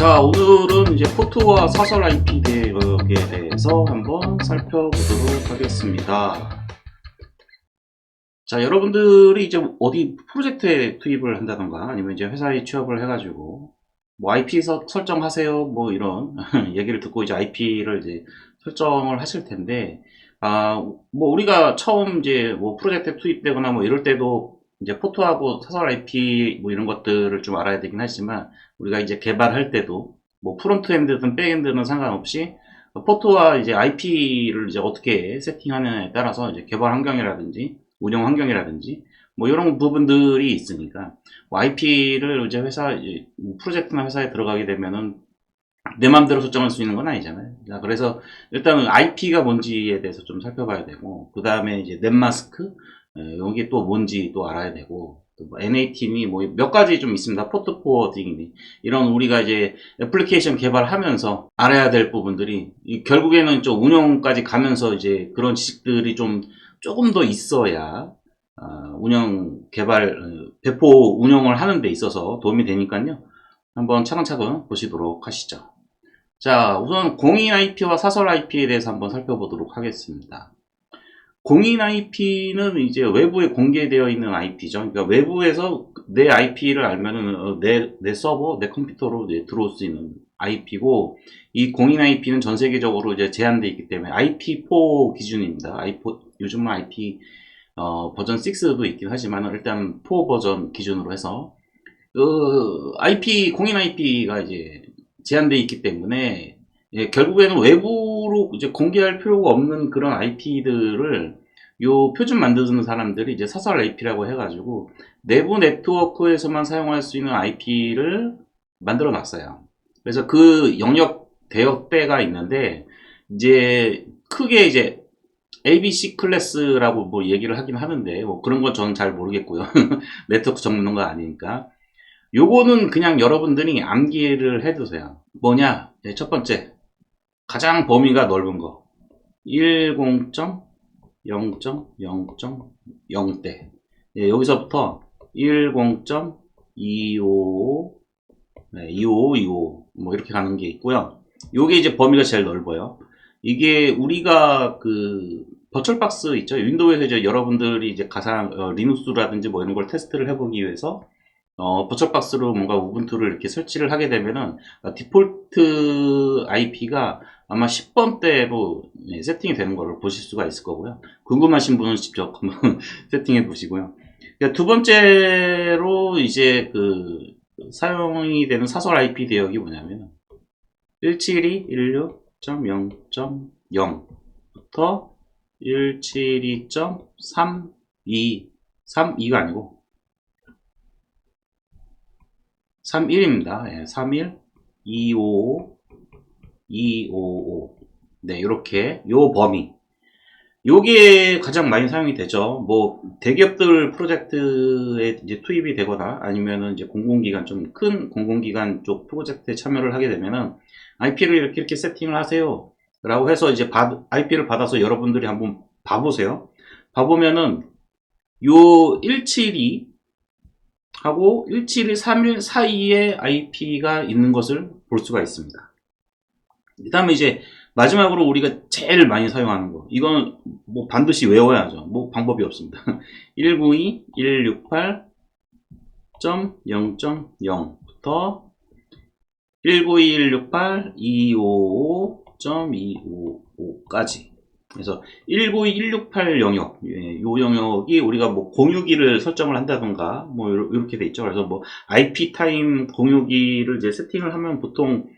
자, 오늘은 이제 포트와 사설 IP 대역에 대해서 한번 살펴보도록 하겠습니다. 자, 여러분들이 이제 어디 프로젝트에 투입을 한다던가 아니면 이제 회사에 취업을 해가지고 뭐 IP 서, 설정하세요 뭐 이런 얘기를 듣고 이제 IP를 이제 설정을 하실 텐데 아, 뭐 우리가 처음 이제 뭐 프로젝트에 투입되거나 뭐 이럴 때도 이제 포트하고 사설 IP 뭐 이런 것들을 좀 알아야 되긴 하지만 우리가 이제 개발할 때도 뭐 프론트 엔드든 백 엔드는 상관없이 포트와 이제 IP를 이제 어떻게 세팅하느냐에 따라서 이제 개발 환경이라든지 운영 환경이라든지 뭐 이런 부분들이 있으니까 뭐 IP를 이제 회사 이제 뭐 프로젝트나 회사에 들어가게 되면은 내 마음대로 설정할 수 있는 건 아니잖아요. 자, 그래서 일단은 IP가 뭔지에 대해서 좀 살펴봐야 되고 그 다음에 이제 넷마스크 여기 또 뭔지 또 알아야 되고 뭐 NA팀이 뭐 몇 가지 좀 있습니다. 포트 포워딩이 이런 우리가 이제 애플리케이션 개발하면서 알아야 될 부분들이 이 결국에는 좀 운영까지 가면서 이제 그런 지식들이 좀 조금 더 있어야 아, 운영 개발 어, 배포 운영을 하는 데 있어서 도움이 되니까요. 한번 차근차근 보시도록 하시죠. 자, 우선 공인 IP와 사설 IP에 대해서 한번 살펴보도록 하겠습니다. 공인 IP는 이제 외부에 공개되어 있는 IP죠. 그러니까 외부에서 내 IP를 알면은 어, 내, 내 서버, 내 컴퓨터로 이제 들어올 수 있는 IP고, 이 공인 IP는 전 세계적으로 이제 제한되어 있기 때문에 IP4 기준입니다. IP4, 요즘은 IP 어, 버전 6도 있긴 하지만 일단 4 버전 기준으로 해서 그 IP 공인 IP가 이제 제한되어 있기 때문에 예, 결국에는 외부로 이제 공개할 필요가 없는 그런 IP들을 요 표준 만드는 사람들이 이제 사설 IP라고 해가지고 내부 네트워크에서만 사용할 수 있는 IP를 만들어 놨어요. 그래서 그 영역 대역대가 있는데 이제 크게 이제 ABC 클래스라고 뭐 얘기를 하긴 하는데 뭐 그런 건 저는 잘 모르겠고요. 네트워크 전문가 아니니까. 요거는 그냥 여러분들이 암기를 해두세요. 뭐냐? 네, 첫 번째. 가장 범위가 넓은 거. 10.0.0.0대. 예, 여기서부터 10.255, 네, 255, 255, 뭐 이렇게 가는 게 있고요. 요게 이제 범위가 제일 넓어요. 이게 우리가 그 버철박스 있죠. 윈도우에서 이제 여러분들이 이제 가상 어, 리눅스라든지 뭐 이런 걸 테스트를 해보기 위해서 어, 버철박스로 뭔가 우분투를 이렇게 설치를 하게 되면은 어, 디폴트 IP가 아마 10번대로 예, 세팅이 되는 것을 보실 수가 있을 거고요. 궁금하신 분은 직접 한번 세팅해 보시고요. 그러니까 두 번째로 이제 그 사용이 되는 사설 IP 대역이 뭐냐면 172.16.0.0부터 172.32 32가 아니고 31입니다. 예, 31, 255, 255. 네, 이렇게 요 범위. 요게 가장 많이 사용이 되죠. 뭐 대기업들 프로젝트에 이제 투입이 되거나 아니면은 이제 공공기관 좀 큰 공공기관 쪽 프로젝트에 참여를 하게 되면은 IP를 이렇게 이렇게 세팅을 하세요. 라고 해서 이제 받, IP를 받아서 여러분들이 한번 봐보세요. 봐보면은 요 172 하고 17231 사이에 IP가 있는 것을 볼 수가 있습니다. 그 다음에 이제 마지막으로 우리가 제일 많이 사용하는 거 이건 뭐 반드시 외워야죠. 뭐 방법이 없습니다. 192.168.0.0부터 192.168.255.255까지 그래서 192.168 영역, 예, 요 영역이 우리가 뭐 공유기를 설정을 한다던가 뭐 이렇게 돼 있죠. 그래서 뭐 IP 타임 공유기를 이제 세팅을 하면 보통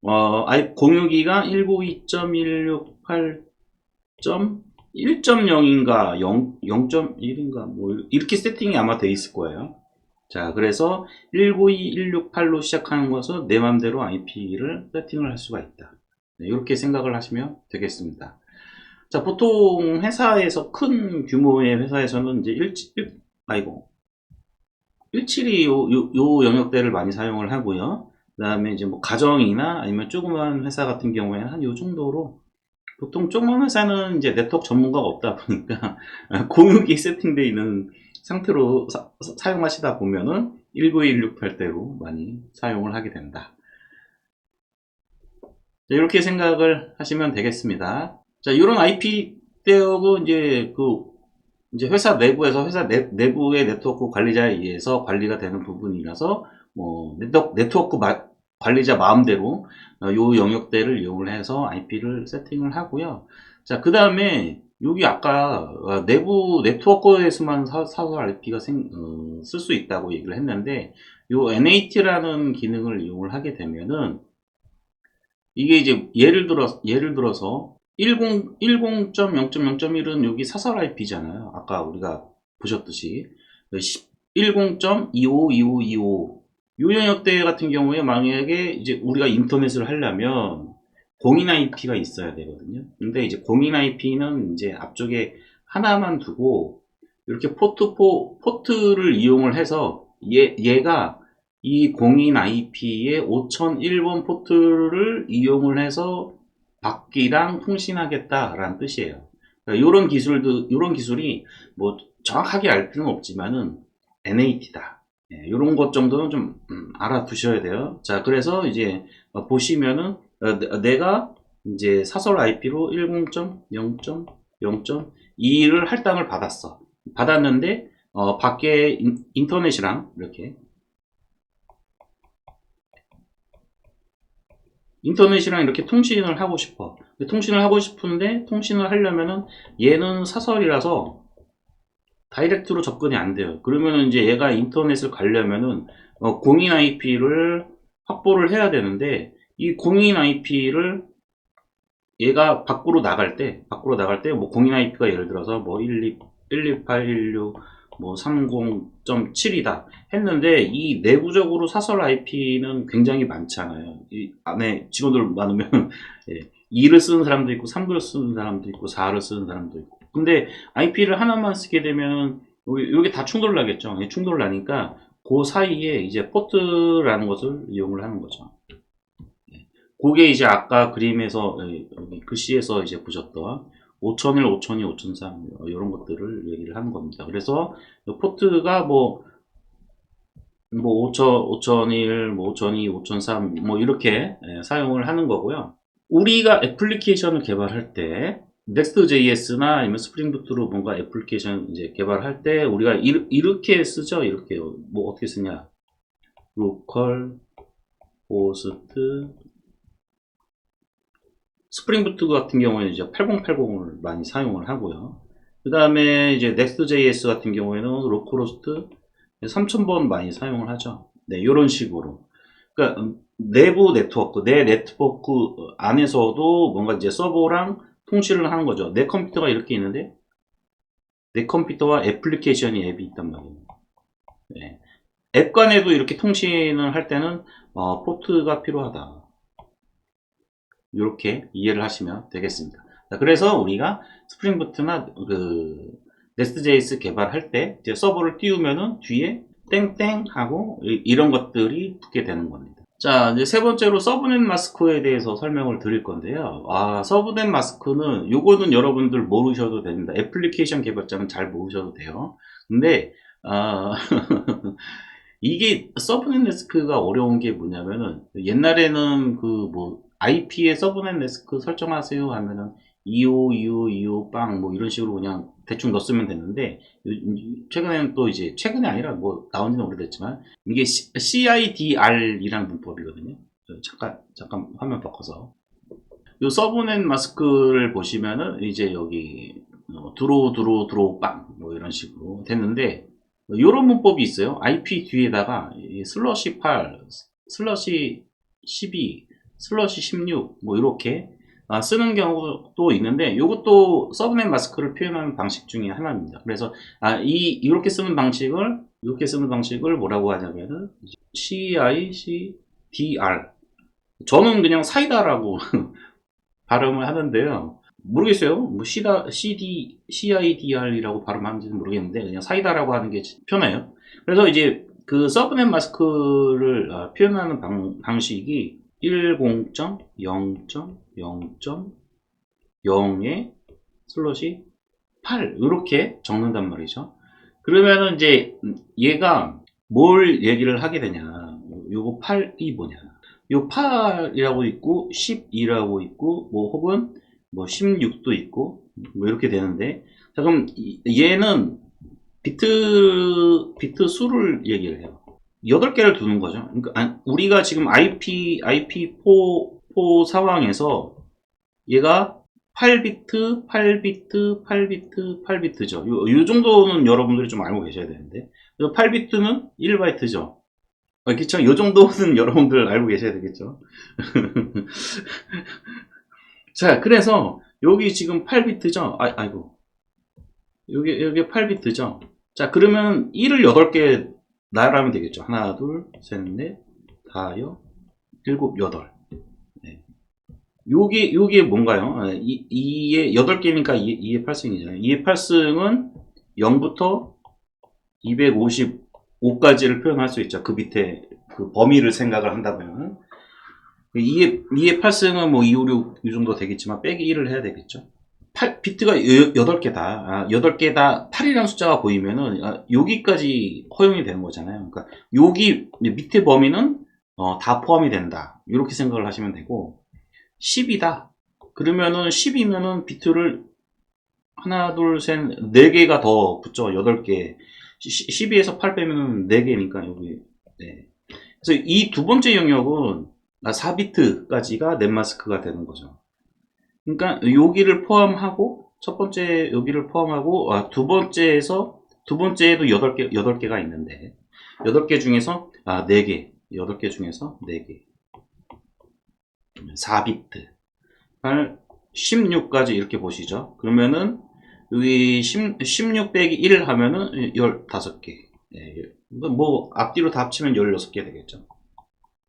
어, 공유기가 192.168.1.0인가 0, 0.1인가 뭐 이렇게 세팅이 아마 돼 있을 거예요. 자, 그래서 192.168로 시작하는 것은 내 맘대로 IP를 세팅을 할 수가 있다. 네, 이렇게 생각을 하시면 되겠습니다. 자, 보통 회사에서 큰 규모의 회사에서는 이제 1, 1 아이고 172 요, 요, 요 영역대를 많이 사용을 하고요. 그 다음에 이제 뭐 가정이나 아니면 조그만 회사 같은 경우에는 한 요 정도로 보통 조그만 회사는 이제 네트워크 전문가가 없다 보니까 공유기 세팅되어 있는 상태로 사, 용하시다 보면은 19168대로 많이 사용을 하게 된다. 자, 이렇게 생각을 하시면 되겠습니다. 자, 이런 IP 대역은 이제 그 이제 회사 내부에서 회사 내, 내부의 네트워크 관리자에 의해서 관리가 되는 부분이라서 뭐 네트워크, 마- 관리자 마음대로 어, 요 영역대를 이용을 해서 IP를 세팅을 하고요. 자, 그 다음에 여기 아까 어, 내부 네트워크에서만 사, 사설 IP가 어, 쓸수 있다고 얘기를 했는데 요 NAT라는 기능을 이용을 하게 되면은 이게 이제 예를 들어 예를 들어서 10 10.0.0.1은 여기 사설 IP잖아요. 아까 우리가 보셨듯이 10.252525 요 영역대 같은 경우에 만약에 이제 우리가 인터넷을 하려면 공인 IP가 있어야 되거든요. 근데 이제 공인 IP는 이제 앞쪽에 하나만 두고 이렇게 포트 포, 포트를 이용을 해서 얘, 얘가 이 공인 IP의 5001번 포트를 이용을 해서 받기랑 통신하겠다라는 뜻이에요. 이런 기술도 이런 기술이 뭐 정확하게 알 필요는 없지만은 NAT다. 이런 것 정도는 좀 음, 알아두셔야 돼요. 자, 그래서 이제 어, 보시면은 어, 내- 내가 이제 사설 IP로 10.0.0.2를 할당을 받았어. 받았는데 어, 밖에 인, 인터넷이랑 이렇게 인터넷이랑 이렇게 통신을 하고 싶어. 통신을 하고 싶은데 통신을 하려면은 얘는 사설이라서 다이렉트로 접근이 안 돼요. 그러면은 이제 얘가 인터넷을 가려면은 어, 공인 IP를 확보를 해야 되는데 이 공인 IP를 얘가 밖으로 나갈 때 밖으로 나갈 때 뭐 공인 IP가 예를 들어서 뭐 12, 12816 뭐 30.7이다 했는데 이 내부적으로 사설 IP는 굉장히 많잖아요. 이 안에 직원들 많으면 예, 2를 쓰는 사람도 있고 3를 쓰는 사람도 있고 4를 쓰는 사람도 있고 근데 IP를 하나만 쓰게 되면 이게 다 충돌 나겠죠. 예, 충돌 나니까 그 사이에 이제 포트라는 것을 이용을 하는 거죠. 예, 그게 이제 아까 그림에서 예, 글씨에서 이제 보셨던 5001, 5002, 5003 이런 것들을 얘기를 하는 겁니다. 그래서 포트가 뭐, 뭐 5000, 5001, 뭐 5002, 5003, 뭐 이렇게 예, 사용을 하는 거고요. 우리가 애플리케이션을 개발할 때 Next.js나 아니면 스프링부트로 뭔가 애플리케이션 이제 개발할 때 우리가 이, 이렇게 쓰죠. 이렇게 뭐 어떻게 쓰냐? 로컬 호스트 스프링부트 같은 경우에는 이제 8080을 많이 사용을 하고요. 그 다음에 이제 Next.js 같은 경우에는 로컬호스트 3000번 많이 사용을 하죠. 네, 이런 식으로. 그러니까 음, 내부 네트워크, 내 네트워크 안에서도 뭔가 이제 서버랑 통신을 하는 거죠. 내 컴퓨터가 이렇게 있는데 내 컴퓨터와 애플리케이션이 앱이 있단 말이에요. 네. 앱 간에도 이렇게 통신을 할 때는 어, 포트가 필요하다. 이렇게 이해를 하시면 되겠습니다. 자, 그래서 우리가 스프링부트나 그 네스트.js 개발할 때 이제 서버를 띄우면은 뒤에 땡땡 하고 이- 이런 것들이 붙게 되는 겁니다. 자, 이제 세 번째로 서브넷 마스크에 대해서 설명을 드릴 건데요. 아, 서브넷 마스크는 요거는 여러분들 모르셔도 됩니다. 애플리케이션 개발자는 잘 모르셔도 돼요. 근데 아, 이게 서브넷 마스크가 어려운 게 뭐냐면은 옛날에는 그 뭐 IP에 서브넷 마스크 설정하세요 하면은 25, 25, 25, 빵, 뭐 이런 식으로 그냥 대충 넣었으면 됐는데, 요- 최근에는 또 이제, 최근이 아니라 뭐 나온 지는 오래됐지만, 이게 CIDR이라는 문법이거든요. 저 잠깐, 잠깐 화면 바꿔서. 요 서브넷 마스크를 보시면은, 이제 여기, 어, 드로우, 드로우, 드로우, 빵, 뭐 이런 식으로 됐는데, 요런 문법이 있어요. IP 뒤에다가, 이 슬러시 8, 슬러시 12, 슬러시 16, 뭐 이렇게, 아, 쓰는 경우도 있는데 이것도 서브넷 마스크를 표현하는 방식 중에 하나입니다. 그래서 아, 이 이렇게 쓰는 방식을 이렇게 쓰는 방식을 뭐라고 하냐면은 CICDR 저는 그냥 사이다라고 발음을 하는데요. 모르겠어요. 뭐 CDR, CD, CIDR이라고 발음하는지는 모르겠는데 그냥 사이다라고 하는 게 편해요. 그래서 이제 그 서브넷 마스크를 아, 표현하는 방, 방식이 10.0.0.0에 슬롯이 8 이렇게 적는단 말이죠. 그러면은 이제 얘가 뭘 얘기를 하게 되냐? 요거 8이 뭐냐? 요 8이라고 있고 12라고 있고 뭐 혹은 뭐 16도 있고 뭐 이렇게 되는데 자 그럼 이- 얘는 비트 비트 수를 얘기를 해요. 8개를 두는 거죠. 그러니까 아- 우리가 지금 IP IP4 4 상황에서 얘가 8비트, 8비트, 8비트, 8비트죠. 요, 요 정도는 여러분들이 좀 알고 계셔야 되는데 8비트는 1바이트죠. 아, 그쵸? 요 정도는 여러분들 알고 계셔야 되겠죠. 자, 그래서 여기 지금 8비트죠. 아, 아이고. 여기 여기 8비트죠. 자, 그러면 1을 8개 나열 하면 되겠죠. 하나, 둘, 셋, 넷, 다여, 일곱, 여덟. 네. 요게 요게 뭔가요? 아, 이 2의 8개니까 2, 2의 8승이잖아요. 2의 8승은 0부터 255까지를 표현할 수 있죠. 그 밑에 그 범위를 생각을 한다면 2의, 2의 8승은 뭐 2, 5, 6, 이 정도 되겠지만 빼기 1을 해야 되겠죠. 8, 비트가 8개다. 아, 8개다. 8이라는 숫자가 보이면은 아, 여기까지 허용이 되는 거잖아요. 그러니까 여기 밑에 범위는 어, 다 포함이 된다. 이렇게 생각을 하시면 되고 10이다. 그러면은 10이면은 비트를 하나, 둘, 셋, 네 개가 더 붙죠. 8개. 12에서 8 빼면은 4개니까 여기. 네. 그래서 이 두 번째 영역은 4비트까지가 넷마스크가 되는 거죠. 그러니까 여기를 포함하고 첫 번째 여기를 포함하고 아, 두 번째에서 두 번째에도 8개 8개가 있는데 8개 중에서 아, 4개. 8개 중에서 4개. 4비트. 8 16까지 이렇게 보시죠. 그러면은 여기 10, 16 빼기 1 하면은 15개. 예, 뭐 앞뒤로 다 합치면 16개 되겠죠.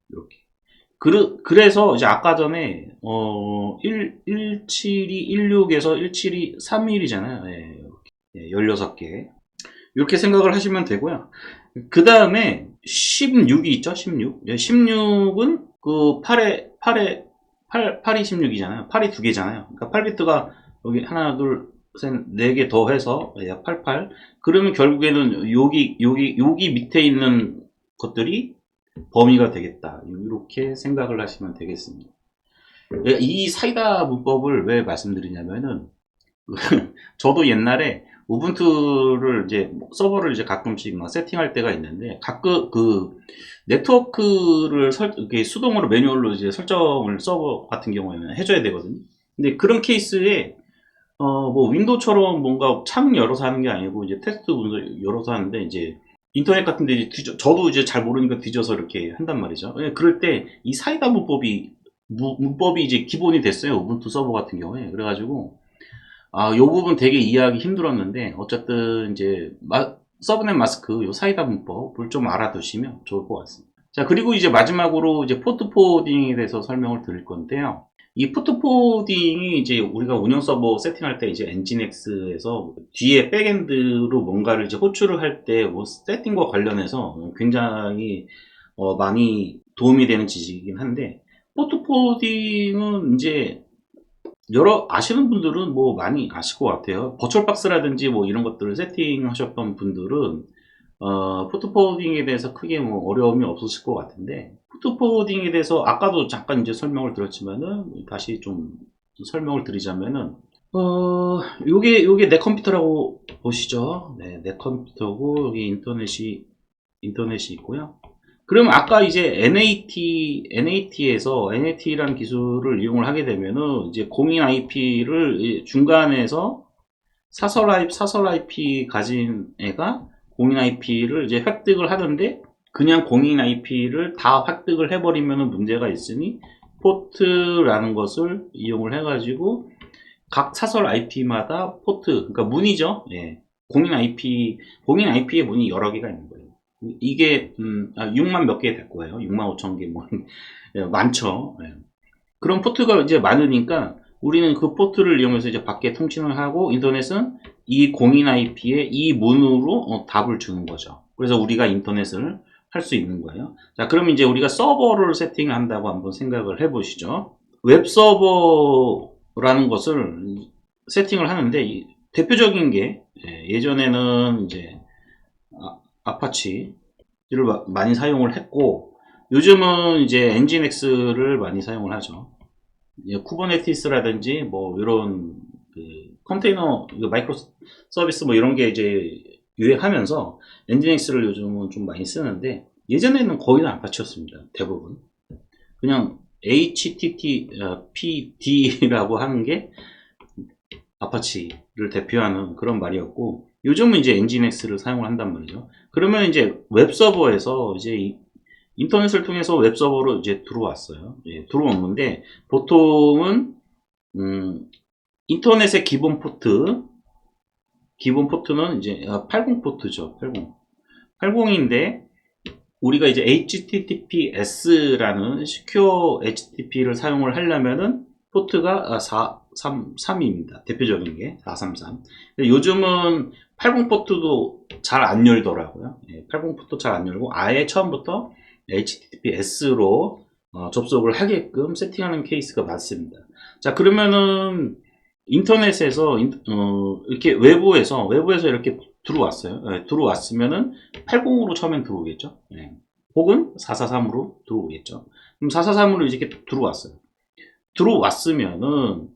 이렇게. 그, 그래 서 이제 아까 전에 어 1, 172, 16에서 172, 31이잖아요. 예, 예, 16개. 이렇게 생각을 하시면 되고요. 그 다음에 16이 있죠? 16. 예, 16은 그 8에 8에 8, 8이 16이잖아요. 8이 두 개잖아요. 그러니까 8비트가 여기 하나, 둘, 셋, 네 개 더 해서 약 88. 그러면 결국에는 여기, 여기, 여기 밑에 있는 것들이 범위가 되겠다. 이렇게 생각을 하시면 되겠습니다. 이 사이다 문법을 왜 말씀드리냐면은, 저도 옛날에 우분투를 이제 서버를 이제 가끔씩 막 세팅할 때가 있는데 가끔 그 네트워크를 설, 이렇게 수동으로 매뉴얼로 이제 설정을 서버 같은 경우에는 해줘야 되거든요. 근데 그런 케이스에 어 뭐 윈도우처럼 뭔가 창 열어서 하는 게 아니고 이제 테스트 문서 열어서 하는데 이제 인터넷 같은 데 이제 뒤져, 저도 이제 잘 모르니까 뒤져서 이렇게 한단 말이죠. 예, 그럴 때 이 사이다 문법이 무- 문법이 이제 기본이 됐어요. 우분투 서버 같은 경우에. 그래가지고 아, 요 부분 되게 이해하기 힘들었는데, 어쨌든, 이제, 마- 서브넷 마스크, 요 사이다 문법을 좀 알아두시면 좋을 것 같습니다. 자, 그리고 이제 마지막으로 이제 포트 포딩에 대해서 설명을 드릴 건데요. 이 포트 포딩이 이제 우리가 운영 서버 세팅할 때 이제 엔진엑스에서 뒤에 백엔드로 뭔가를 이제 호출을 할 때 뭐 세팅과 관련해서 굉장히 어, 많이 도움이 되는 지식이긴 한데, 포트 포딩은 이제 여러 아시는 분들은 뭐 많이 아실 것 같아요. 버추얼박스라든지 뭐 이런 것들을 세팅하셨던 분들은 어, 포트포워딩에 대해서 크게 뭐 어려움이 없으실 것 같은데 포트포워딩에 대해서 아까도 잠깐 이제 설명을 드렸지만은 다시 좀 설명을 드리자면은 어, 요게 요게 내 컴퓨터라고 보시죠. 네, 내 컴퓨터고 여기 인터넷이 인터넷이 있고요. 그럼 아까 이제 NAT, NAT에서 NAT라는 기술을 이용을 하게 되면은 이제 공인 IP를 중간에서 사설 IP, 사설 IP 가진 애가 공인 IP를 이제 획득을 하는데 그냥 공인 IP를 다 획득을 해버리면은 문제가 있으니 포트라는 것을 이용을 해가지고 각 사설 IP마다 포트, 그러니까 문이죠. 예. 공인 IP, 공인 IP의 문이 여러 개가 있는 거예요. 이게 음, 아, 6만 몇 개 될 거예요. 6만 5천 개, 뭐 예, 많죠. 예. 그런 포트가 이제 많으니까 우리는 그 포트를 이용해서 이제 밖에 통신을 하고 인터넷은 이 공인 IP의 이 문으로 어, 답을 주는 거죠. 그래서 우리가 인터넷을 할 수 있는 거예요. 자, 그럼 이제 우리가 서버를 세팅한다고 한번 생각을 해보시죠. 웹 서버라는 것을 세팅을 하는데 이 대표적인 게 예, 예전에는 이제 아, 아파치를 마- 많이 사용을 했고 요즘은 이제 엔진엑스를 많이 사용을 하죠. 이제 쿠버네티스라든지 뭐 이런 그 컨테이너 이거 마이크로 서비스 뭐 이런 게 이제 유행하면서 엔진엑스를 요즘은 좀 많이 쓰는데 예전에는 거의 다 아파치였습니다. 대부분 그냥 HTTPD라고 하는 게 아파치를 대표하는 그런 말이었고 요즘은 이제 엔진엑스를 사용을 한단 말이죠. 그러면 이제 웹 서버에서 이제 이- 인터넷을 통해서 웹 서버로 이제 들어왔어요. 예, 들어오는데 보통은 음, 인터넷의 기본 포트 기본 포트는 이제 80 포트죠. 80. 80인데 우리가 이제 HTTPS라는 시큐어 HTTP를 사용을 하려면은 포트가 4, 3, 3입니다. 대표적인 게 433. 근데 요즘은 80 포트도 잘 안 열더라고요. 80 포트 잘 안 열고 아예 처음부터 HTTPS로 어, 접속을 하게끔 세팅하는 케이스가 많습니다. 자 그러면은 인터넷에서 인- 어, 이렇게 외부에서 외부에서 이렇게 들어왔어요. 예, 들어왔으면은 80으로 처음엔 들어오겠죠. 예. 혹은 443으로 들어오겠죠. 그럼 443으로 이렇게 들어왔어요. 들어왔으면은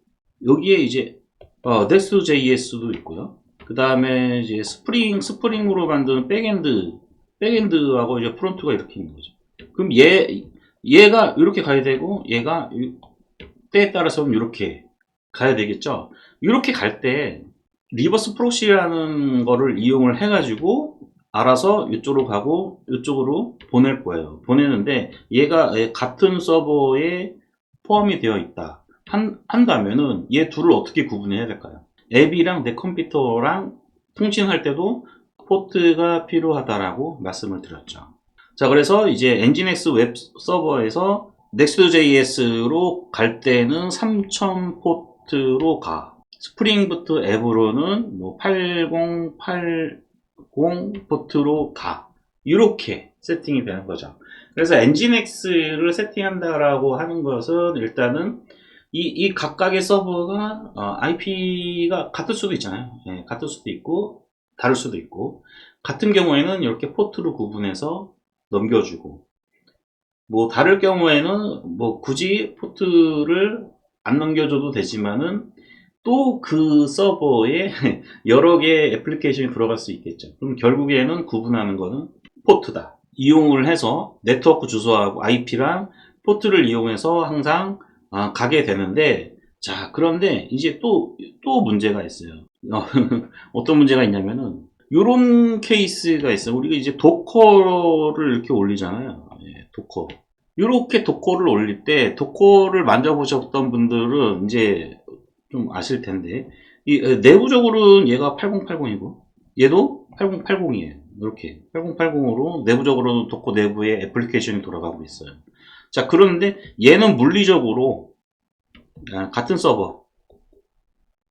여기에 이제 어, Next.js도 있고요. 그 다음에 이제 스프링 스프링으로 만든 백엔드 백엔드하고 이제 프론트가 이렇게 있는 거죠. 그럼 얘 얘가 이렇게 가야 되고 얘가 이- 때에 따라서는 이렇게 가야 되겠죠. 이렇게 갈 때 리버스 프록시라는 거를 이용을 해 가지고 알아서 이쪽으로 가고 이쪽으로 보낼 거예요. 보내는데 얘가 같은 서버에 포함이 되어 있다. 한, 한다면은 얘 둘을 어떻게 구분해야 될까요? 앱이랑 내 컴퓨터랑 통신할 때도 포트가 필요하다라고 말씀을 드렸죠. 자, 그래서 이제 엔진엑스 웹 서버에서 Next.js로 갈 때는 3000 포트 로 가. 스프링부트 앱으로는 뭐 8080 포트로 가. 이렇게 세팅이 되는 거죠. 그래서 엔진엑스를 세팅한다라고 하는 것은 일단은 이, 이 각각의 서버가 IP가 같을 수도 있잖아요. 예, 같을 수도 있고 다를 수도 있고 같은 경우에는 이렇게 포트로 구분해서 넘겨주고 뭐 다를 경우에는 뭐 굳이 포트를 안 넘겨줘도 되지만은 또 그 서버에 여러 개의 애플리케이션이 들어갈 수 있겠죠. 그럼 결국에는 구분하는 거는 포트다. 이용을 해서 네트워크 주소하고 IP랑 포트를 이용해서 항상 아, 가게 되는데 자 그런데 이제 또또 문제가 있어요. 어떤 문제가 있냐면은 이런 케이스가 있어요. 우리가 이제 도커를 이렇게 올리잖아요. 예, 도커. 이렇게 도커를 올릴 때 도커를 만져보셨던 분들은 이제 좀 아실 텐데 이 에, 내부적으로는 얘가 8080이고 얘도 8080이에요. 이렇게 8080으로 내부적으로는 도커 내부에 애플리케이션이 돌아가고 있어요. 자 그런데 얘는 물리적으로 아, 같은 서버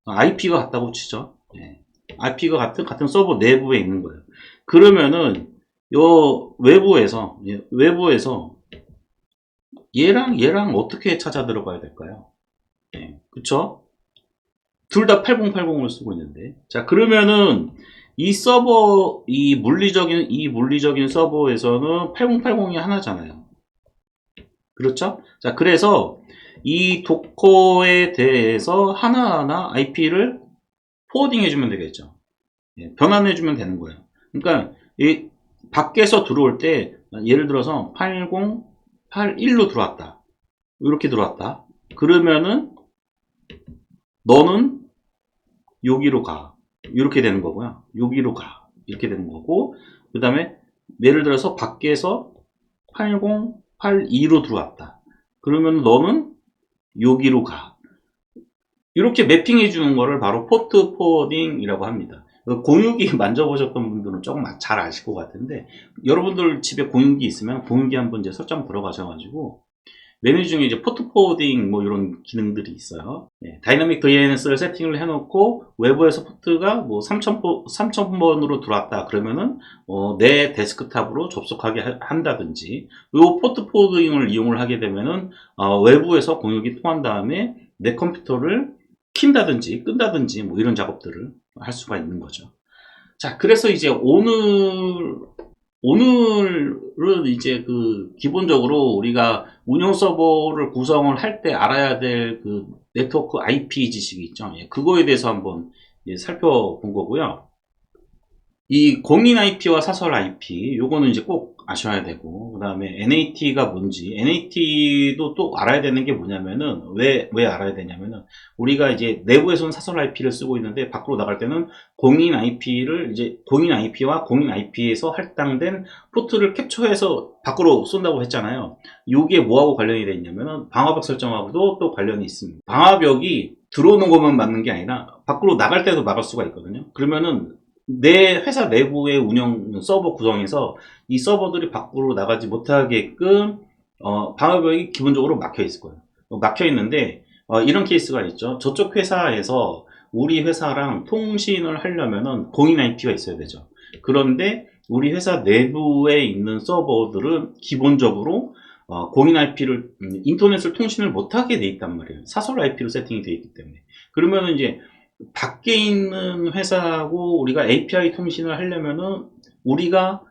IP가 같다고 치죠. 예. IP가 같은 같은 서버 내부에 있는 거예요. 그러면은 요 외부에서 예, 외부에서 얘랑 얘랑 어떻게 찾아 들어가야 될까요? 예, 그쵸? 둘 다 8080을 쓰고 있는데 자 그러면은 이 서버 이 물리적인 이 물리적인 서버에서는 8080이 하나잖아요. 그렇죠? 자 그래서 이 도커에 대해서 하나하나 IP를 포워딩 해주면 되겠죠. 예, 변환해 주면 되는 거예요. 그러니까 이 밖에서 들어올 때 예를 들어서 8081로 들어왔다. 이렇게 들어왔다. 그러면은 너는 여기로 가. 이렇게 되는 거고요. 여기로 가. 이렇게 되는 거고 그 다음에 예를 들어서 밖에서 8082로 들어왔다. 그러면 너는 여기로 가. 이렇게 매핑해 주는 거를 바로 포트 포워딩이라고 합니다. 그 공유기 만져보셨던 분들은 조금 잘 아실 것 같은데 여러분들 집에 공유기 있으면 공유기 한번 이제 설정 들어가셔가지고 메뉴 중에 이제 포트 포워딩 뭐 이런 기능들이 있어요. 네, 다이나믹 DNS를 세팅을 해놓고 외부에서 포트가 뭐 3000번, 3000번으로 들어왔다 그러면은 어, 내 데스크탑으로 접속하게 하- 한다든지 이 포트 포워딩을 이용을 하게 되면은 어, 외부에서 공유기 통한 다음에 내 컴퓨터를 킨다든지 끈다든지 뭐 이런 작업들을 할 수가 있는 거죠. 자, 그래서 이제 오늘 오늘은 이제 그 기본적으로 우리가 운영 서버를 구성을 할 때 알아야 될 그 네트워크 IP 지식이 있죠. 예, 그거에 대해서 한번 예, 살펴본 거고요. 이 공인 IP와 사설 IP, 요거는 이제 꼭 아셔야 되고, 그 다음에 NAT가 뭔지, NAT도 또 알아야 되는 게 뭐냐면은, 왜, 왜 알아야 되냐면은, 우리가 이제 내부에서는 사설 IP를 쓰고 있는데, 밖으로 나갈 때는 공인 IP를 이제, 공인 IP와 공인 IP에서 할당된 포트를 캡처해서 밖으로 쏜다고 했잖아요. 요게 뭐하고 관련이 돼 있냐면은, 방화벽 설정하고도 또 관련이 있습니다. 방화벽이 들어오는 것만 막는 게 아니라, 밖으로 나갈 때도 막을 수가 있거든요. 그러면은, 내 회사 내부의 운영 서버 구성에서 이 서버들이 밖으로 나가지 못하게끔 어, 방어벽이 기본적으로 막혀 있을 거예요. 어, 막혀 있는데 어, 이런 케이스가 있죠. 저쪽 회사에서 우리 회사랑 통신을 하려면은 공인 IP가 있어야 되죠. 그런데 우리 회사 내부에 있는 서버들은 기본적으로 어, 공인 IP를 인터넷을 통신을 못하게 돼 있단 말이에요. 사설 IP로 세팅이 돼 있기 때문에. 그러면은 이제 밖에 있는 회사하고 우리가 API 통신을 하려면은 우리가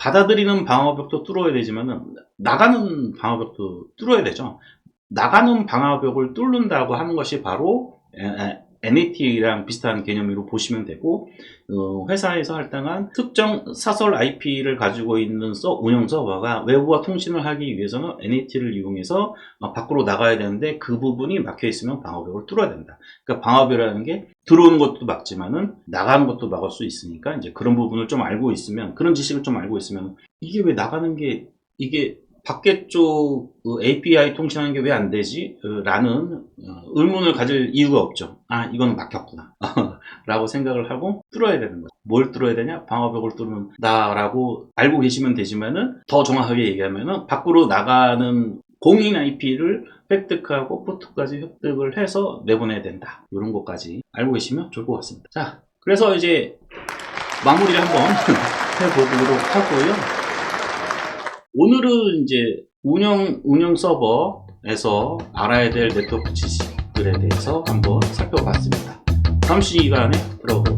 받아들이는 방어벽도 뚫어야 되지만은 나가는 방어벽도 뚫어야 되죠. 나가는 방어벽을 뚫는다고 하는 것이 바로 NAT랑 비슷한 개념으로 보시면 되고 어, 회사에서 할당한 특정 사설 IP를 가지고 있는 서, 운영 서버가 외부와 통신을 하기 위해서는 NAT를 이용해서 어, 밖으로 나가야 되는데 그 부분이 막혀 있으면 방어벽을 뚫어야 된다. 그러니까 방어벽이라는 게 들어오는 것도 막지만은 나가는 것도 막을 수 있으니까 이제 그런 부분을 좀 알고 있으면 그런 지식을 좀 알고 있으면 이게 왜 나가는 게 이게 밖에 쪽그 API 통신하는 게 왜 안 되지? 어, 라는 어, 의문을 가질 이유가 없죠. 아, 이건 막혔구나. 라고 생각을 하고 뚫어야 되는 거죠. 뭘 뚫어야 되냐? 방어벽을 뚫는다라고 알고 계시면 되지만은 더 정확하게 얘기하면은 밖으로 나가는 공인 IP를 획득하고 포트까지 획득을 해서 내보내야 된다. 이런 것까지 알고 계시면 좋을 것 같습니다. 자, 그래서 이제 마무리를 한번 해보도록 하고요. 오늘은 이제 운영, 운영 서버에서 알아야 될 네트워크 지식들에 대해서 한번 살펴봤습니다. 다음 시간에 들어보도록